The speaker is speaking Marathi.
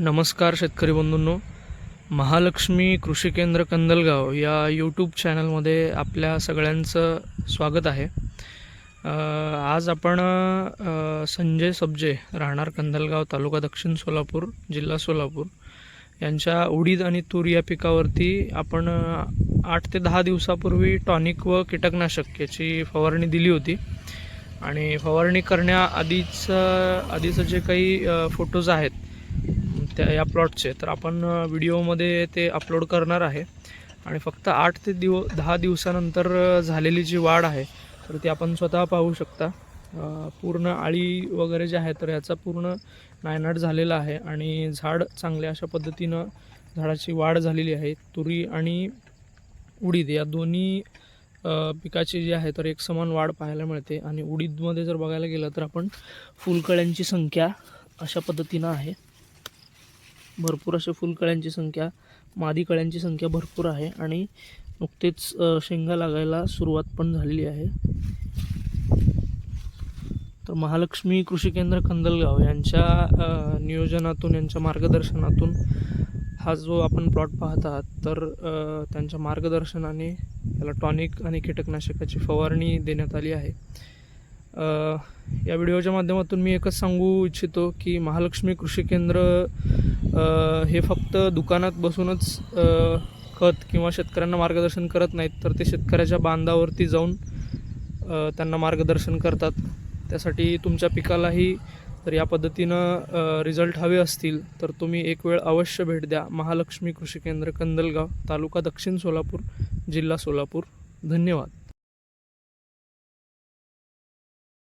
नमस्कार शेतकरी बंधूंनो. महालक्ष्मी कृषी केंद्र कंदलगाव या यूट्यूब चॅनलमध्ये आपल्या सगळ्यांचं स्वागत आहे. आज आपण संजय सब्जे राहणार कंदलगाव तालुका दक्षिण सोलापूर जिल्हा सोलापूर. यांच्या उडीद आणि तूर या पिकावरती आपण आठ ते दहा दिवसापूर्वी टॉनिक व कीटकनाशक याची फवारणी दिली होती. आणि फवारणी करण्याआधीच आधीचं जे काही फोटोज आहेत त्या या प्लॉटचे तर आपण व्हिडिओमध्ये ते अपलोड करणार आहे. आणि फक्त आठ ते दिव दहा दिवसानंतर झालेली जी वाढ आहे तर ती आपण स्वतः पाहू शकता. पूर्ण आळी वगैरे जे आहे तर याचा पूर्ण नायनाट झालेला आहे. आणि झाड चांगल्या अशा पद्धतीनं झाडाची वाढ झालेली आहे. तुरी आणि उडीद या दोन्ही पिकाची जी आहे तर एक समान वाढ पाहायला मिळते. आणि उडीदमध्ये जर बघायला गेलं तर आपण फुलकळ्यांची संख्या अशा पद्धतीनं आहे. भरपूर अशा फुलकळ्यांची संख्या मादी कळ्यांची संख्या भरपूर आहे आणि नुकतेच शेंगा लागायला सुरुवात पण झालेली आहे. तर महालक्ष्मी कृषी केंद्र कंदलगाव यांच्या नियोजनातून यांच्या मार्गदर्शनातून हा जो आपण प्लॉट पाहत आहात तर त्यांच्या मार्गदर्शनाने त्याला टॉनिक आणि कीटकनाशकाची फवारणी देण्यात आली आहे. या व्हिडिओच्या माध्यमातून मी एकच सांगू इच्छितो की महालक्ष्मी कृषी केंद्र हे फक्त दुकानात बसूनच खत किंवा शेतकऱ्यांना मार्गदर्शन करत नाहीत तर ते शेतकऱ्याच्या बांधावरती जाऊन त्यांना मार्गदर्शन करतात. त्यासाठी तुमच्या पिकालाही तर या पद्धतीनं रिझल्ट हवे असतील तर तुम्ही एक वेळ अवश्य भेट द्या. महालक्ष्मी कृषी केंद्र कंदलगाव तालुका दक्षिण सोलापूर जिल्हा सोलापूर. धन्यवाद.